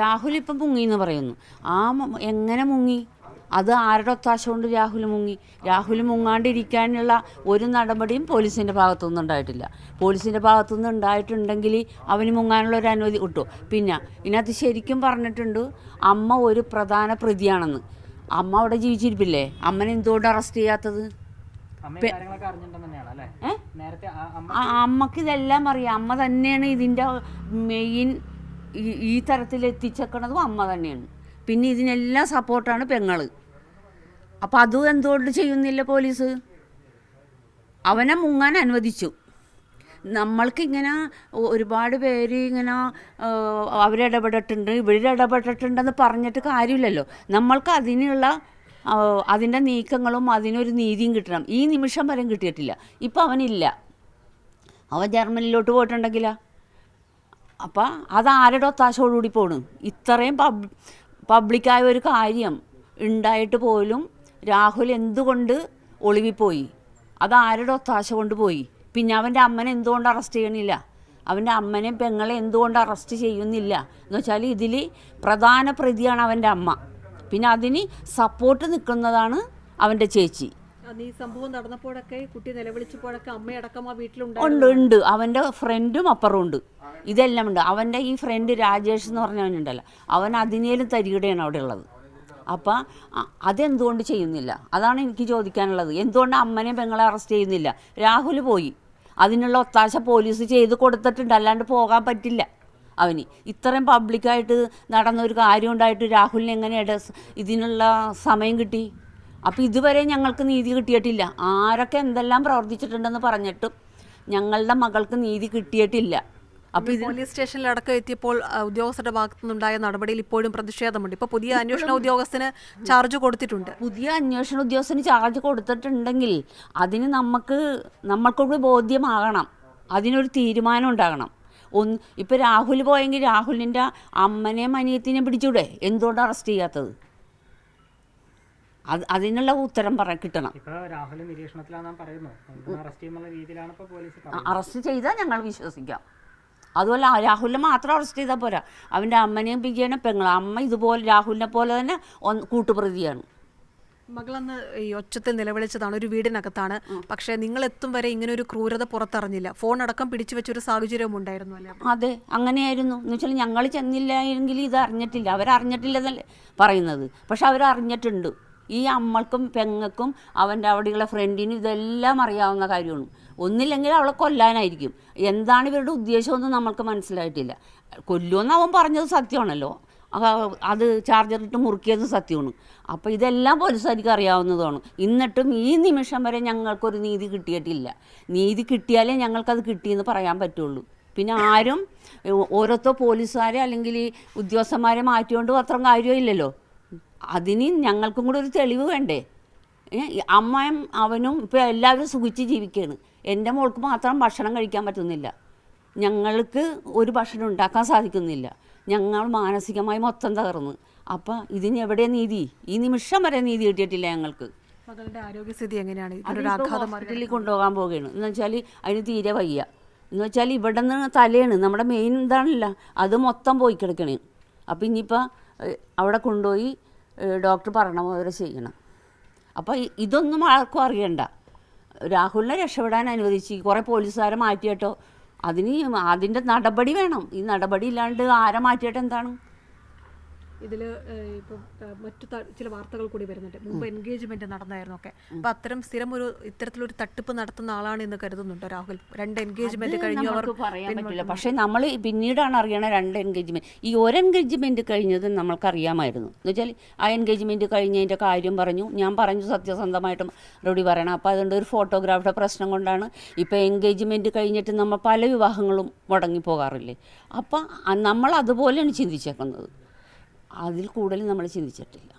രാഹുൽ ഇപ്പം മുങ്ങി എന്ന് പറയുന്നു. ആ എങ്ങനെ മുങ്ങി? അത് ആരുടെ ഒത്താശ കൊണ്ട് രാഹുൽ മുങ്ങി? രാഹുൽ മുങ്ങാണ്ടിരിക്കാനുള്ള ഒരു നടപടിയും പോലീസിന്റെ ഭാഗത്തുനിന്ന് ഉണ്ടായിട്ടില്ല. പോലീസിന്റെ ഭാഗത്തുനിന്ന് ഉണ്ടായിട്ടുണ്ടെങ്കിൽ അവന് മുങ്ങാനുള്ള ഒരു അനുമതി കിട്ടും പിന്നെ ഇതിനകത്ത് ശരിക്കും പറഞ്ഞിട്ടുണ്ട് അമ്മ ഒരു പ്രധാന പ്രതിയാണെന്ന്. അമ്മ അവിടെ ജീവിച്ചിരിപ്പില്ലേ? അമ്മനെ എന്തുകൊണ്ട് അറസ്റ്റ് ചെയ്യാത്തത്? അമ്മയ്ക്ക് ഇതെല്ലാം അറിയാം. അമ്മ തന്നെയാണ് ഇതിന്റെ മെയിൻ ഈ- തരത്തിൽ എത്തിച്ചേക്കണതും അമ്മ തന്നെയാണ്. പിന്നെ ഇതിനെല്ലാം സപ്പോർട്ടാണ് പെങ്ങൾ അപ്പം അതും എന്തുകൊണ്ട് ചെയ്യുന്നില്ല പോലീസ്? അവനെ മുങ്ങാൻ അനുവദിച്ചു. നമ്മൾക്കിങ്ങനെ ഒരുപാട് പേര് ഇങ്ങനെ അവരിടപെട്ടിട്ടുണ്ട് ഇവരിടപെട്ടിട്ടുണ്ടെന്ന് പറഞ്ഞിട്ട് കാര്യമില്ലല്ലോ. നമ്മൾക്ക് അതിനുള്ള അതിന്റെ നീക്കങ്ങളും അതിനൊരു നീതിയും കിട്ടണം. ഈ നിമിഷം വരെ കിട്ടിയിട്ടില്ല. ഇപ്പം അവനില്ല. അവൻ ജർമ്മനിലോട്ട് പോയിട്ടുണ്ടെങ്കിലാ? അപ്പം അത് ആരുടെ ഒത്താശയോടുകൂടി പോണു. ഇത്രയും പബ് പബ്ലിക്കായ ഒരു കാര്യം ഉണ്ടായിട്ട് പോലും രാഹുൽ എന്തുകൊണ്ട് ഒളിവിപ്പോയി? അത് ആരുടെ ഒത്താശ കൊണ്ട് പോയി? പിന്നെ അവന്റെ അമ്മനെ എന്തുകൊണ്ട് അറസ്റ്റ് ചെയ്യണില്ല? അവന്റെ അമ്മനെയും പെങ്ങളെ എന്തുകൊണ്ട് അറസ്റ്റ് ചെയ്യുന്നില്ല? എന്ന് വെച്ചാൽ ഇതിൽ പ്രധാന പ്രതിയാണ് അവന്റെ അമ്മ. പിന്നെ അതിന് സപ്പോർട്ട് നിൽക്കുന്നതാണ് അവന്റെ ചേച്ചി. ഈ സംഭവം നടന്നപ്പോഴൊക്കെ കുട്ടി നിലവിളിച്ചപ്പോഴൊക്കെ അമ്മയടക്കം ആ ഉണ്ട് അവന്റെ ഫ്രണ്ടും അപ്പുറം ഉണ്ട്. ഇതെല്ലാം ഉണ്ട്. അവന്റെ ഈ ഫ്രണ്ട് രാജേഷ് എന്ന് പറഞ്ഞവനുണ്ടല്ലോ അവൻ അതിനേലും തരികിടയാണ് അവിടെ ഉള്ളത്. അപ്പം അതെന്തുകൊണ്ട് ചെയ്യുന്നില്ല? അതാണ് എനിക്ക് ചോദിക്കാനുള്ളത്. എന്തുകൊണ്ട് അമ്മനെയും പെങ്ങളെ അറസ്റ്റ് ചെയ്യുന്നില്ല? രാഹുൽ പോയി. അതിനുള്ള ഒത്താശ പോലീസ് ചെയ്ത് കൊടുത്തിട്ടുണ്ട്. അല്ലാണ്ട് പോകാൻ പറ്റില്ല അവന്. ഇത്രയും പബ്ലിക്കായിട്ട് നടന്ന ഒരു കാര്യം ഉണ്ടായിട്ട് രാഹുലിന് ഇട ഇതിനുള്ള സമയം കിട്ടി? അപ്പോൾ ഇതുവരെ ഞങ്ങൾക്ക് നീതി കിട്ടിയിട്ടില്ല. ആരൊക്കെ എന്തെല്ലാം പ്രവർത്തിച്ചിട്ടുണ്ടെന്ന് പറഞ്ഞിട്ടും ഞങ്ങളുടെ മകൾക്ക് നീതി കിട്ടിയിട്ടില്ല. അപ്പോൾ ഇത് പോലീസ് സ്റ്റേഷനിൽ അടക്കം എത്തിയപ്പോൾ ഉദ്യോഗസ്ഥരുടെ ഭാഗത്തു നിന്നുണ്ടായ നടപടിയിൽ ഇപ്പോഴും പ്രതിഷേധമുണ്ട്. ഇപ്പൊ പുതിയ അന്വേഷണ ഉദ്യോഗസ്ഥന് ചാർജ് കൊടുത്തിട്ടുണ്ട്. പുതിയ അന്വേഷണ ഉദ്യോഗസ്ഥന് ചാർജ് കൊടുത്തിട്ടുണ്ടെങ്കിൽ അതിന് നമുക്ക് നമ്മൾക്കൊരു ബോധ്യമാകണം. അതിനൊരു തീരുമാനം ഉണ്ടാകണം. ഒന്ന് ഇപ്പോൾ രാഹുൽ പോയെങ്കിൽ രാഹുലിന്റെ അമ്മനെയും അനിയത്തിനെയും പിടിച്ചൂടെ? എന്തുകൊണ്ട് അറസ്റ്റ് ചെയ്യാത്തത്? അത് അതിനുള്ള ഉത്തരം പറ കിട്ടണം. ഇപ്പൊ രാഹുൽ നിരീക്ഷണത്തിലാണെന്ന് പറയുന്നു അറസ്റ്റ് ചെയ്യുന്ന രീതിയിലാണ് ഇപ്പൊ പോലീസ് അറസ്റ്റ് ചെയ്താൽ ഞങ്ങൾ വിശ്വസിക്കാം. അതുപോലെ രാഹുലിനെ മാത്രം അറസ്റ്റ് ചെയ്താൽ പോരാ. അവന്റെ അമ്മനെയും പിജിയാണ് പെങ്ങളെ. അമ്മ ഇതുപോലെ രാഹുലിനെ പോലെ തന്നെ കൂട്ടുപ്രതിയാണ്. മകളന്ന് ഈ ഒച്ചത്തിൽ നിലവിളിച്ചതാണ്. ഒരു വീടിനകത്താണ്. പക്ഷേ നിങ്ങൾ എത്തും വരെ ഇങ്ങനെ ഒരു ക്രൂരത പുറത്തറിഞ്ഞില്ല ഫോൺ അടക്കം പിടിച്ചു വെച്ചൊരു സാഹചര്യവും ഉണ്ടായിരുന്നു അല്ലേ? അതെ അങ്ങനെയായിരുന്നു. എന്ന് വെച്ചാൽ ഞങ്ങൾ ചെന്നില്ല എങ്കിൽ ഇത് അറിഞ്ഞിട്ടില്ല. അവരറിഞ്ഞിട്ടില്ലെന്നല്ലേ പറയുന്നത്. പക്ഷെ അവരറിഞ്ഞിട്ടുണ്ട്. ഈ അമ്മൾക്കും പെങ്ങൾക്കും അവന്റെ അവിടെയുള്ള ഫ്രണ്ടിനും ഇതെല്ലാം അറിയാവുന്ന കാര്യമാണ്. ഒന്നില്ലെങ്കിൽ അവളെ കൊല്ലാനായിരിക്കും. എന്താണ് ഇവരുടെ ഉദ്ദേശമൊന്നും നമ്മൾക്ക് മനസ്സിലായിട്ടില്ല. കൊല്ലുമെന്ന് അവൻ പറഞ്ഞത് സത്യമാണല്ലോ. അത് ചാർജറിട്ട് മുറുക്കിയത് സത്യമാണ്. അപ്പോൾ ഇതെല്ലാം പോലീസുകാർക്ക് അറിയാവുന്നതാണ്. എന്നിട്ടും ഈ നിമിഷം വരെ ഞങ്ങൾക്കൊരു നീതി കിട്ടിയിട്ടില്ല. നീതി കിട്ടിയാലേ ഞങ്ങൾക്കത് കിട്ടിയെന്ന് പറയാൻ പറ്റുള്ളൂ. പിന്നെ ആരും ഓരോരുത്തോ പോലീസുകാരെ അല്ലെങ്കിൽ ഈ ഉദ്യോഗസ്ഥന്മാരെ മാറ്റിക്കൊണ്ട് അത്ര കാര്യമില്ലല്ലോ. അതിന് ഞങ്ങൾക്കും കൂടെ ഒരു തെളിവ് വേണ്ടേ? അമ്മയും അവനും ഇപ്പോൾ എല്ലാവരും സുഖിച്ച് ജീവിക്കുകയാണ് എന്റെ മോൾക്ക് മാത്രം ഭക്ഷണം കഴിക്കാൻ പറ്റുന്നില്ല. ഞങ്ങൾക്ക് ഒരു ഭക്ഷണം ഉണ്ടാക്കാൻ സാധിക്കുന്നില്ല. ഞങ്ങൾ മാനസികമായി മൊത്തം തകർന്നു. അപ്പം ഇതിന് എവിടെ നീതി? ഈ നിമിഷം വരെ നീതി കിട്ടിയിട്ടില്ല ഞങ്ങൾക്ക്. മകളുടെ ആരോഗ്യസ്ഥിതി എങ്ങനെയാണ്? ഹോസ്പിറ്റലിൽ കൊണ്ടുപോകാൻ പോവുകയാണ്. എന്ന് വെച്ചാൽ അതിന് തീരെ വയ്യ. എന്ന് വെച്ചാൽ ഇവിടെ നിന്ന് തലയാണ് നമ്മുടെ മെയിൻ ഇതാണല്ല. അത് മൊത്തം പോയി കിടക്കണേ. അപ്പം ഇനിയിപ്പോൾ അവിടെ കൊണ്ടുപോയി ഡോക്ടർ പറയണ പോലെ ചെയ്യണം. അപ്പോൾ ഇതൊന്നും ആർക്കും അറിയണ്ട. രാഹുലിനെ രക്ഷപ്പെടാൻ അനുവദിച്ച് കുറേ പോലീസുകാരെ മാറ്റിയിട്ടോ. അതിന് അതിന്റെ നടപടി വേണം. ഈ നടപടി ഇല്ലാണ്ട് ആരെ മാറ്റിയിട്ട് എന്താണ്? ഇതിൽ ഇപ്പോൾ മറ്റു ചില വാർത്തകൾ കൂടി വരുന്നുണ്ട്. മുമ്പ് എൻഗേജ്മെന്റ് നടന്നായിരുന്നു ഒക്കെ. അപ്പൊ അത്തരം സ്ഥിരം ഒരു ഇത്തരത്തിലൊരു തട്ടിപ്പ് നടത്തുന്ന ആളാണ് എന്ന് കരുതുന്നുണ്ടോ രാഹുൽ? രണ്ട് എൻഗേജ്മെന്റ് കഴിഞ്ഞു അവർ പറയാൻ പറ്റില്ല. പക്ഷേ നമ്മൾ പിന്നീടാണ് അറിയണ രണ്ട് എൻഗേജ്മെന്റ്. ഈ ഒരു എൻഗേജ്മെന്റ് കഴിഞ്ഞത് നമ്മൾക്കറിയാമായിരുന്നു. എന്ന് വെച്ചാൽ ആ എൻഗേജ്മെന്റ് കഴിഞ്ഞതിന്റെ കാര്യം പറഞ്ഞു. ഞാൻ പറഞ്ഞു സത്യസന്ധമായിട്ടും റെഡി പറയണം. അപ്പോൾ അതുകൊണ്ട് ഒരു ഫോട്ടോഗ്രാഫിയുടെ പ്രശ്നം കൊണ്ടാണ് ഇപ്പോൾ എൻഗേജ്മെന്റ് കഴിഞ്ഞിട്ട് നമ്മൾ പല വിവാഹങ്ങളും മുടങ്ങിപ്പോകാറില്ലേ? അപ്പം നമ്മൾ അതുപോലെയാണ് ചിന്തിച്ചേക്കുന്നത്. അതിൽ കൂടുതൽ നമ്മൾ ചിന്തിച്ചിട്ടില്ല.